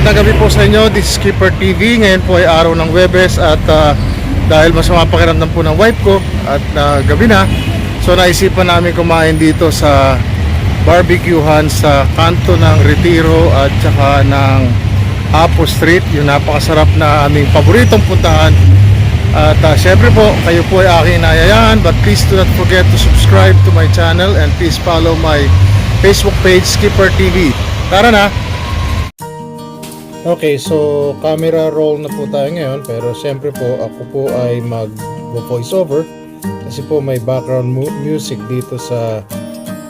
magandang gabi po sa inyo. This is Skipper TV. Ngayon po ay araw ng Webes at ah, dahil masama pakiramdam po ng wife ko at na gabi na, so naisipan namin kumain dito sa barbecuehan sa kanto ng Retiro at saka ng Apo Street. Yung napakasarap na aming paboritong puntahan. At uh, syempre po, kayo po ay aking inayayahan but please do not forget to subscribe to my channel and please follow my Facebook page Skipper TV. Tara na! Okay, so camera roll na po tayo ngayon pero siyempre po ako po ay mag voice over kasi po may background mu- music dito sa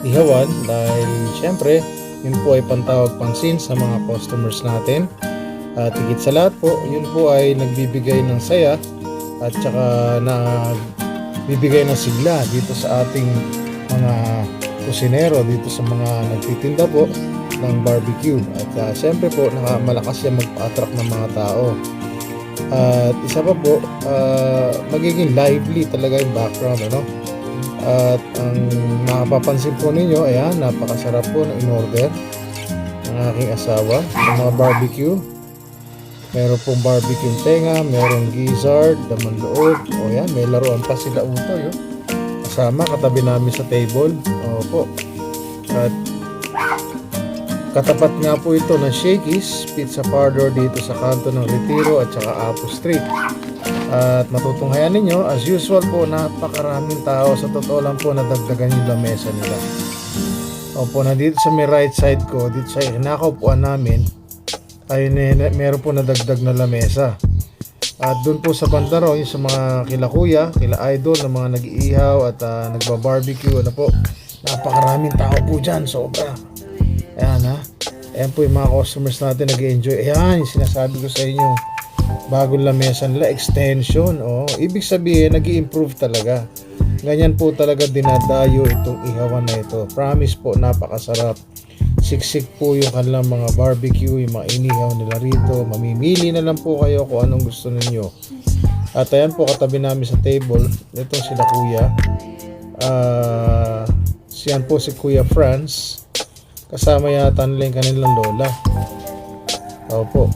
Ihawan dahil siyempre yun po ay pantawag pansin sa mga customers natin. At higit sa lahat po yun po ay nagbibigay ng saya at saka nagbibigay ng sigla dito sa ating mga kusinero dito sa mga nagtitinda po ng barbecue. At uh, siyempre po naka, malakas yan magpa-attract ng mga tao. At isa pa po ah, magiging lively talaga yung background ano? At ang mapapansin po ninyo ayan napakasarap po ng in-order ng aking asawa sa mga barbecue. Meron pong barbecue tenga merong gizzard daman loob o yan may laruan pa sila. Utoy oh. kasama katabi namin sa table. Opo. At Katapat nga po ito ng Shakey's Pizza Parlor dito sa kanto ng Retiro at saka Apo Street. At matutunghayan ninyo, as usual po, napakaraming tao. Sa totoo lang po, nadagdagan yung lamesa nila. Opo, na dito sa may right side ko, dito sa kinakaupuan namin, ay meron po nadagdag na lamesa. At doon po sa banda raw, yung sa mga kila kuya, kila idol, na mga nag-iihaw at ah, nagba-barbecue, ano po, napakaraming tao po dyan, sobra. Ayan. Ayan po yung mga customers natin nag-enjoy. Ayan, yung sinasabi ko sa inyo. Bagong lamesa nila, extension. Oh, ibig sabihin, nag improve talaga. Ganyan po talaga dinadayo itong ihawan na ito. Promise po, napakasarap. Siksik po yung kanilang mga barbecue, yung mga inihaw nila rito. Mamimili na lang po kayo kung anong gusto ninyo. At ayan po, katabi namin sa table. Ito sila kuya. Ah, siyan po si Kuya Franz. Kasama yata nila yung kanilang lola. Opo.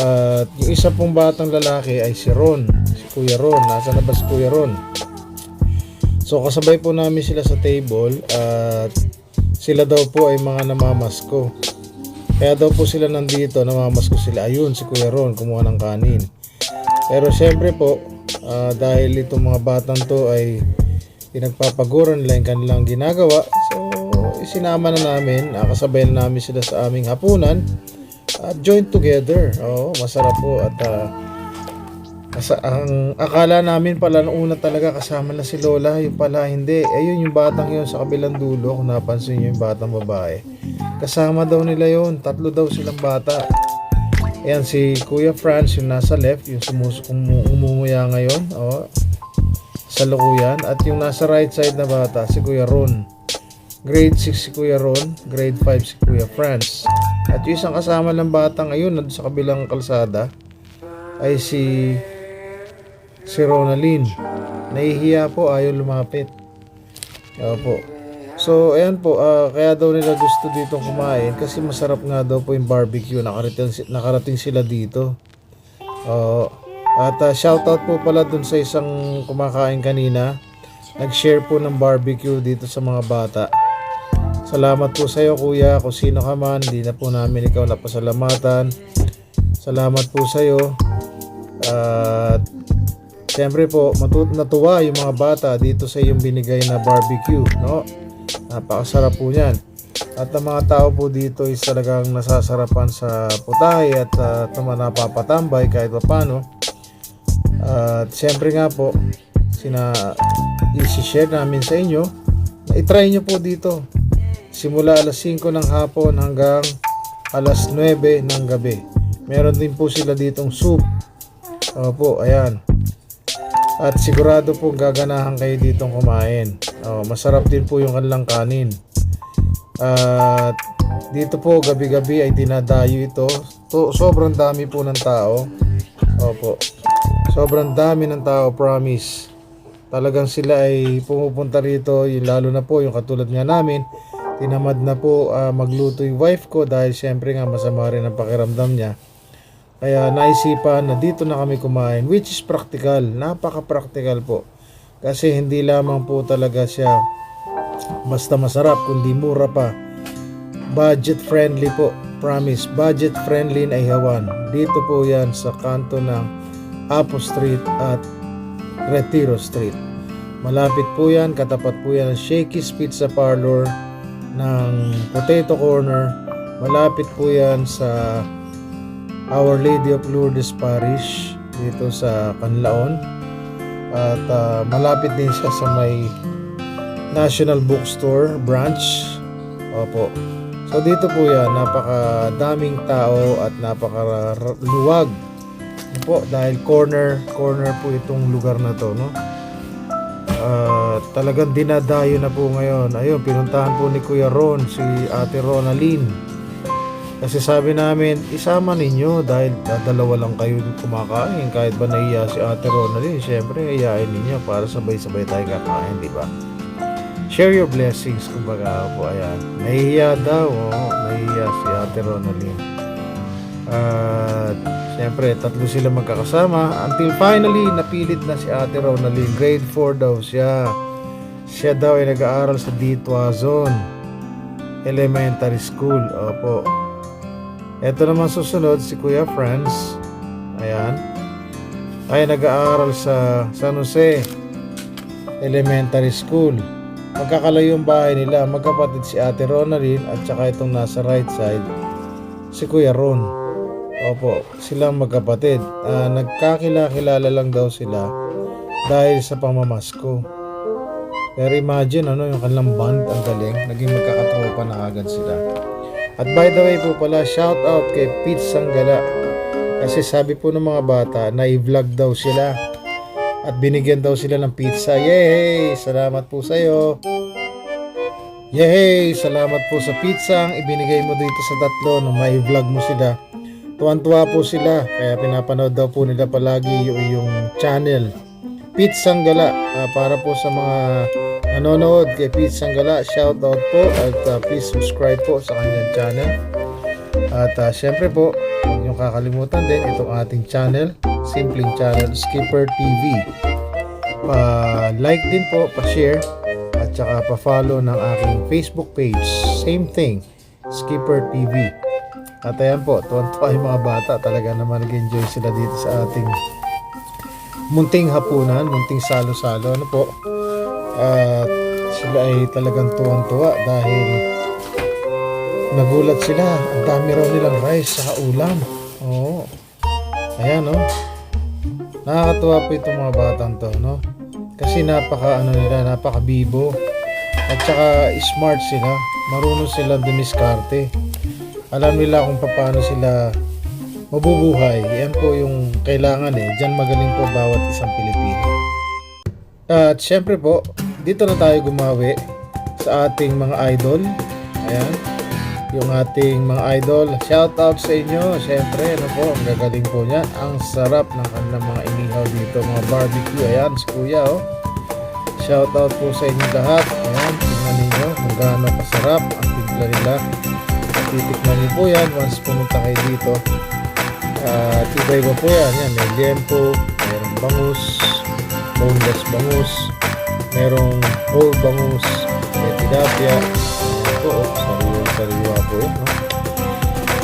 At yung isa pong batang lalaki ay si Ron. Si Kuya Ron. Nasaan na ba si Kuya Ron? So kasabay po namin sila sa table at sila daw po ay mga namamasko. Kaya daw po sila nandito, namamasko sila. Ayun, si Kuya Ron, kumuha ng kanin. Pero syempre po, ah, dahil itong mga batang to ay pinagpapaguran nila yung kanilang ginagawa, so isinama na namin, nakasabay na namin sila sa aming hapunan at join together. Oo, masarap po at ah, Asa, ang akala namin pala nung una talaga kasama na si Lola, yung pala hindi. Ayun yung batang yun sa kabilang dulo, kung napansin nyo yung batang babae. Kasama daw nila yon tatlo daw silang bata. Ayan si Kuya Franz yung nasa left, yung sumus umu- umumuya ngayon. Oh, sa lukuyan. At yung nasa right side na bata, si Kuya Ron. Grade 6 si Kuya Ron, grade 5 si Kuya Franz. At yung isang kasama ng bata ngayon, nandun sa kabilang kalsada, ay si si Ronaldin. Nahihiya po, ayaw lumapit. Opo. So, ayan po, ah, kaya daw nila gusto dito kumain kasi masarap nga daw po yung barbecue. Nakarating, nakarating sila dito. Oo. at ah, shoutout po pala dun sa isang kumakain kanina. Nag-share po ng barbecue dito sa mga bata. Salamat po sa iyo kuya, kung sino ka man, hindi na po namin ikaw napasalamatan. Salamat po sa iyo. At Siyempre po, matut natuwa yung mga bata dito sa iyong binigay na barbecue, no? Napakasarap po niyan. At ang mga tao po dito is talagang nasasarapan sa putahe at uh, napapatambay kahit paano. At siyempre nga po, sina i-share namin sa inyo na itry nyo po dito. Simula alas 5 ng hapon hanggang alas 9 ng gabi. Meron din po sila ditong soup. Opo, ayan. At sigurado po gaganahan kayo ditong kumain. Oh, masarap din po yung kanilang kanin. At dito po gabi-gabi ay dinadayo ito. To, sobrang dami po ng tao. Opo. Sobrang dami ng tao, promise. Talagang sila ay pumupunta rito, lalo na po yung katulad nga namin, tinamad na po ah, magluto yung wife ko dahil syempre nga masama rin ang pakiramdam niya. Kaya naisipan na dito na kami kumain which is practical, napaka-practical po. Kasi hindi lamang po talaga siya basta masarap kundi mura pa. Budget friendly po, promise. Budget friendly na ihawan. Dito po yan sa kanto ng Apo Street at Retiro Street. Malapit po yan, katapat po yan ng Shakey's Pizza Parlor ng Potato Corner. Malapit po yan sa Our Lady of Lourdes Parish dito sa Canlaon. At ah, malapit din siya sa may National Bookstore branch. Opo. So dito po yan, napakadaming tao at napakaluwag po dahil corner corner po itong lugar na to no Ah, talagang dinadayo na po ngayon. Ayun pinuntahan po ni Kuya Ron si Ate Ronalyn kasi sabi namin isama ninyo dahil dalawa lang kayo kumakain. Kahit ba nahiya si Ate Ronalyn syempre iyain ninyo para sabay-sabay tayo kakain di ba? Share your blessings kumbaga po ayan. Nahihiya daw oh, nahihiya si Ate Ronalyn at syempre tatlo sila magkakasama until finally napilit na si Ate Ronalyn grade 4 daw siya. Siya daw ay nag-aaral sa Ditwazon Elementary School. Opo. Eto naman susunod si Kuya Franz. Ayan. Ay nag-aaral sa San Jose Elementary School. Magkakalayo yung bahay nila magkapatid si Ate Ronalyn at saka itong nasa right side si Kuya Ron Opo, silang magkapatid. Ah, nagkakilala lang daw sila dahil sa pamamasko. Pero imagine ano yung kanilang band ang galing, naging magkakatropa na agad sila. At by the way po pala, shout out kay Pete Sanggala. Kasi sabi po ng mga bata na i-vlog daw sila. At binigyan daw sila ng pizza. Yay! Salamat po sa iyo. Yay! Salamat po sa pizza ang ibinigay mo dito sa tatlo nung may vlog mo sila. Tuwan-tuwa po sila. Kaya pinapanood daw po nila palagi yung, yung channel. Pete Sanggala Ah, para po sa mga nanonood kay Pete Sanggala shout out po at ah, please subscribe po sa kanyang channel. At ah, syempre po huwag niyong kakalimutan din itong ating channel simpleng channel Skipper TV pa like din po pa share at saka pa follow ng aking Facebook page. Same thing Skipper TV at ayan po, tuwan-tuwa yung mga bata. Talaga naman nag-enjoy sila dito sa ating munting hapunan, munting salo-salo. Ano po? At sila ay talagang tuwan-tuwa dahil nagulat sila. Ang dami raw nilang rice sa ulam. Oo. Ayan, no? Nakakatuwa po itong mga batang to, no? Kasi napaka, ano nila, napaka bibo. At saka smart sila. Marunong sila dumiskarte alam nila kung paano sila mabubuhay. Yan po yung kailangan eh. Diyan magaling po bawat isang Pilipino. At syempre po, dito na tayo gumawi sa ating mga idol. Ayan. Yung ating mga idol. Shout out sa inyo. Syempre, ano po, ang gagaling po niya. Ang sarap ng kanilang mga inihaw dito. Mga barbecue. Ayan, si Kuya oh. Shout out po sa inyo lahat. Ayan, tingnan ninyo kung gaano kasarap ang timpla nila titikman niyo po yan once pumunta kayo dito. At iba-iba po yan. Yan may liempo merong bangus boneless bangus merong whole bangus may tilapia. Ayan po oh, sariwa sariwa po yan no?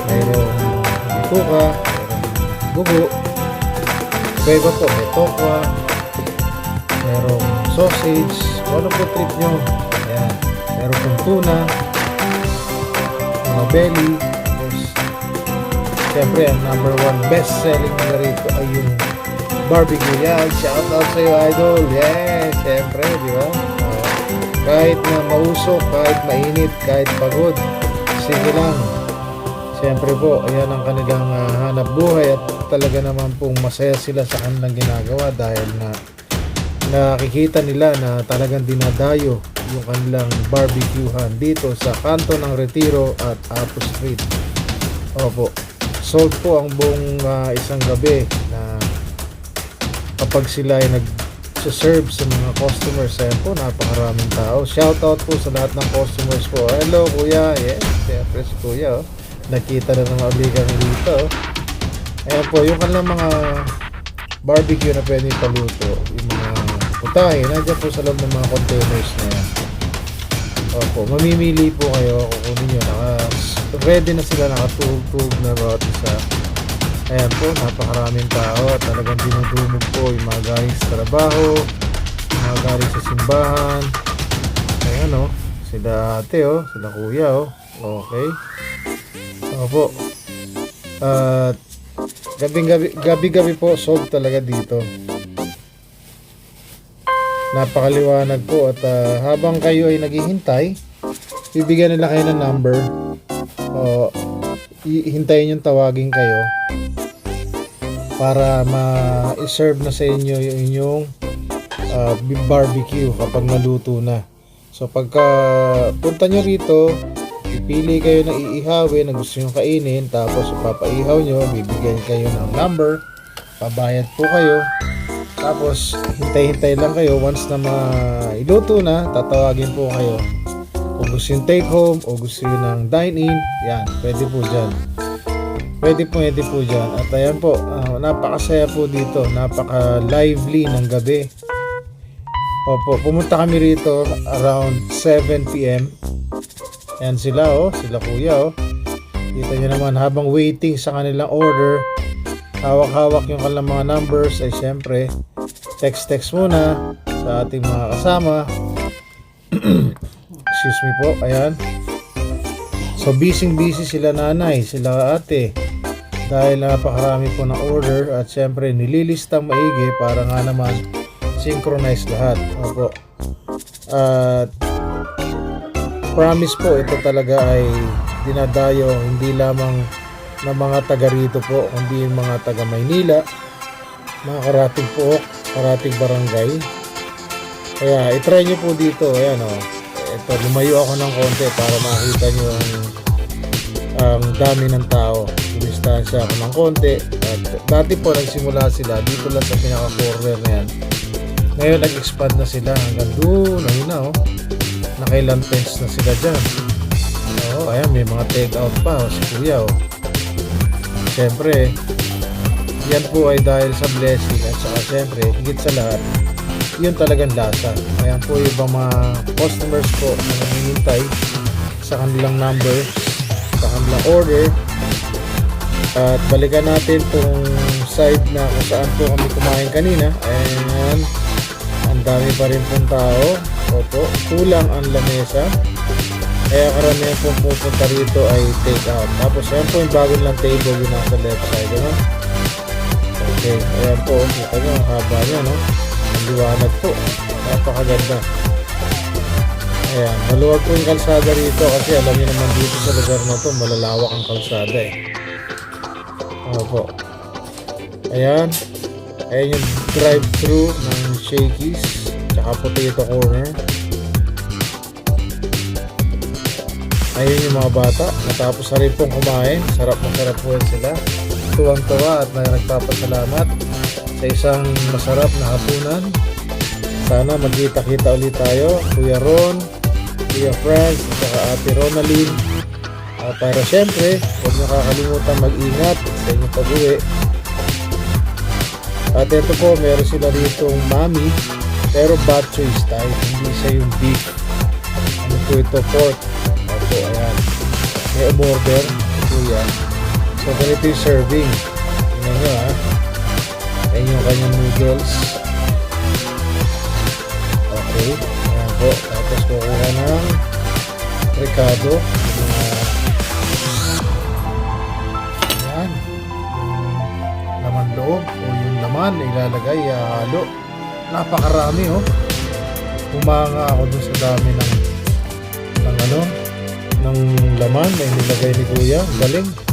merong bituka merong bugo iba-iba po may tokwa merong sausage. Kung ano po trip nyo ayan. Meron pong tuna mga belly. Tapos, syempre, ang number one best selling nila rito ay yung barbecue. Yan, shout out sa iyo, idol. Yes, syempre, di ba? Uh, kahit na mausok, kahit mainit, kahit pagod, sige lang. Siyempre po, ayan ang kanilang ah, hanap buhay at talaga naman pong masaya sila sa kanilang ginagawa dahil na nakikita nila na talagang dinadayo yung kanilang barbecuehan dito sa kanto ng Retiro at Apo Street. Opo. Sold po ang buong ah, isang gabi na kapag sila ay nag serve sa mga customers. Ayan po, napakaraming tao. Shoutout po sa lahat ng customers po. Hello, kuya. Yes, siyempre si kuya. Oh. Nakita na ng mabigang dito. oh. Ayan po, yung kanilang mga barbecue na pwede paluto. Yung mga putahe, nandiyan po sa loob ng mga containers na yan. Opo, mamimili po kayo, kukunin nyo. Naka, ready na sila, nakatugtog na bawat isa. Ayan po, napakaraming tao talagang dinudumog po yung mga galing sa trabaho, mga galing sa simbahan. Ayan o, sila ate o, sila kuya o. Okay. Opo. At gabi-gabi po, sold talaga dito. Napakaliwanag po at ah, habang kayo ay naghihintay, bibigyan nila kayo ng number. O, hihintayin yung tawagin kayo para ma-serve na sa inyo yung inyong ah, barbecue kapag naluto na. So pagka punta nyo rito, pipili kayo ng iihawin na gusto nyo kainin, tapos papaihaw nyo, bibigyan kayo ng number, pabayad po kayo, tapos hintay-hintay lang kayo once na mailuto na, tatawagin po kayo. Kung gusto yung take home o gusto yun ng dine in, yan, pwede po dyan. Pwede po, pwede po dyan. At ayan po, ah, napakasaya po dito, napaka-lively ng gabi. Opo, pumunta kami rito around 7pm. Ayan sila oh, sila kuya oh. Kita nyo naman habang waiting sa kanilang order, hawak-hawak yung kanilang mga numbers ay syempre text-text muna sa ating mga kasama. Excuse me po, ayan. So busy busy sila nanay, sila ate. Dahil napakarami po ng order at syempre nililista maigi para nga naman synchronize lahat. Opo. At promise po ito talaga ay dinadayo hindi lamang ng mga taga rito po kundi yung mga taga Maynila mga karating po karating barangay. Kaya itry nyo po dito ayan o ito lumayo ako ng konti para makita nyo ang ang dami ng tao. Dumistansya ako ng konti. At dati po nagsimula sila. Dito lang sa pinaka corner na yan. Ngayon nag-expand na sila. Hanggang doon ayun na oh. Nakailan fence na sila dyan. Oo, ayan, may mga take out pa. O, si Kuya, oh. Siyempre, yan po ay dahil sa blessing at saka siyempre, higit sa lahat, yun talagang lasa. Ayan po yung ibang mga customers po na namihintay sa kanilang number, sa kanilang order. At balikan natin tong side na kung saan po kami kumain kanina. Ayan, ang dami pa rin pong tao. Opo, kulang ang lamesa. Kaya karamihan po pupunta rito ay take out. Tapos ayan po yung bago lang table yung nasa left side. Ano? Okay, ayan po. Kita nyo, ang haba niya, no? Ang liwanag po. Napakaganda. Ayan, maluwag po yung kalsada rito kasi alam niyo naman dito sa lugar na to malalawak ang kalsada eh. Opo. Ayan. Ayan yung drive-thru ng Shakey's. Tsaka potato corner. Ayun yung mga bata. Natapos na rin pong kumain. Sarap na sarap po sila. Tuwang-tuwa at na nagpapasalamat sa isang masarap na hapunan. Sana magkita-kita ulit tayo. Kuya Ron, Kuya Franz, at Ate Ronaldine. Ah, para syempre, huwag niyo kakalimutan mag-ingat sa inyong pag-uwi. At ito po, meron sila dito mami, pero choice tayo, hindi siya yung beef. Ano po ito, pork. Opo, ayan. May umorder, ito yan. So, ganito yung serving. Tingnan nyo ha. Ayan yung kanyang noodles. Okay, ayan po. Tapos kukuha ng Ricardo. Ayan. Laman loob o yung laman ilalagay, halo. Napakarami oh. Humanga ako dun sa dami ng ng ano ng laman na inilagay ni Kuya. Galing.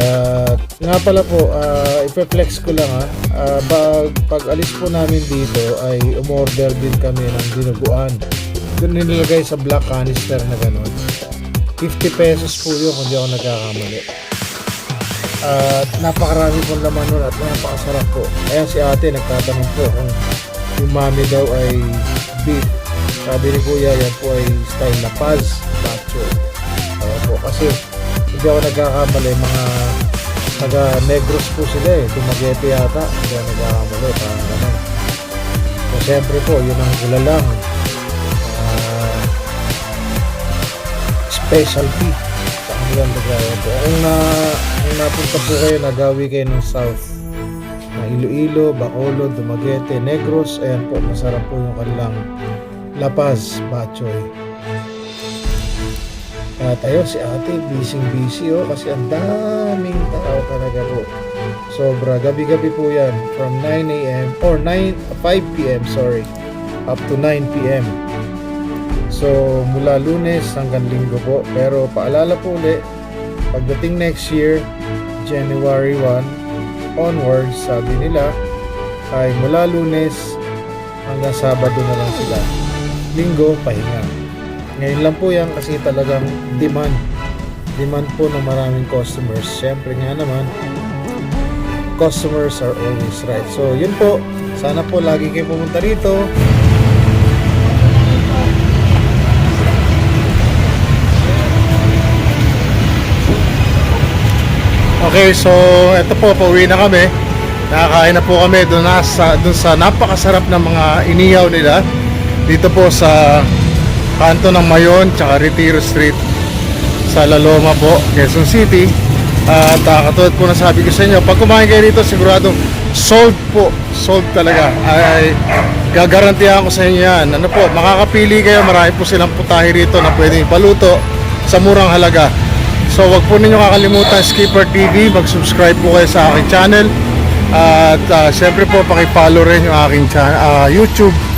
At nga pala po, uh, ipe-flex ko lang ha. Ah, pag, pag alis po namin dito ay umorder din kami ng dinuguan. Doon nilagay sa black canister na gano'n. 50 pesos po yun kung di ako nagkakamali. At napakarami pong laman nun at napakasarap po. Ayan si ate nagtatanong po kung Yung mami daw ay beef. Sabi ni Kuya, yan po ay style na Paz Bacho. Oo po, kasi hindi ako nagkakamali, mga taga Negros po sila eh. Dumaguete yata, hindi ako nagkakamali, parang ganun. So, siyempre po, yun ang gulalang. Ah, specialty sa kanilang po. Kung, na, kung napunta po kayo, nagawi kayo ng South, na Iloilo, Bacolod, Dumaguete, Negros, ayan po, masarap po yung kanilang La Paz, Bachoy. At si ate, busy busy oh, kasi ang daming tao talaga po. Sobra, gabi-gabi po yan, from 9 a.m. or 9, 5 p.m. sorry, up to 9 p.m. So, mula lunes hanggang linggo po. Pero paalala po ulit, pagdating next year, January 1 onwards, sabi nila, ay mula lunes hanggang Sabado na lang sila. Linggo, pahinga. Ngayon lang po yan kasi talagang demand. Demand po ng maraming customers. Siyempre nga naman, customers are always right. So, yun po. Sana po lagi kayo pumunta rito. Okay, so ito po, pauwi na kami. Nakakain na po kami doon sa, doon sa napakasarap na mga inihaw nila. Dito po sa kanto ng Mayon, tsaka Retiro Street sa La Loma po, Quezon City. At uh, katulad po na sabi ko sa inyo, pag kumain kayo dito, sigurado sold po, sold talaga. Ay, gagarantihan ko sa inyo yan. Ano po, makakapili kayo, marami po silang putahe rito na pwedeng ipaluto sa murang halaga. So wag po ninyo kakalimutan Skipper TV, mag-subscribe po kayo sa aking channel. At uh, syempre po paki-follow rin yung aking ah, YouTube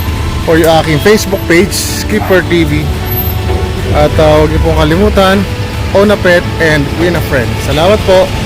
or yung aking Facebook page, Skipper TV. At uh, huwag niyo pong kalimutan, own a pet and win a friend. Salamat po!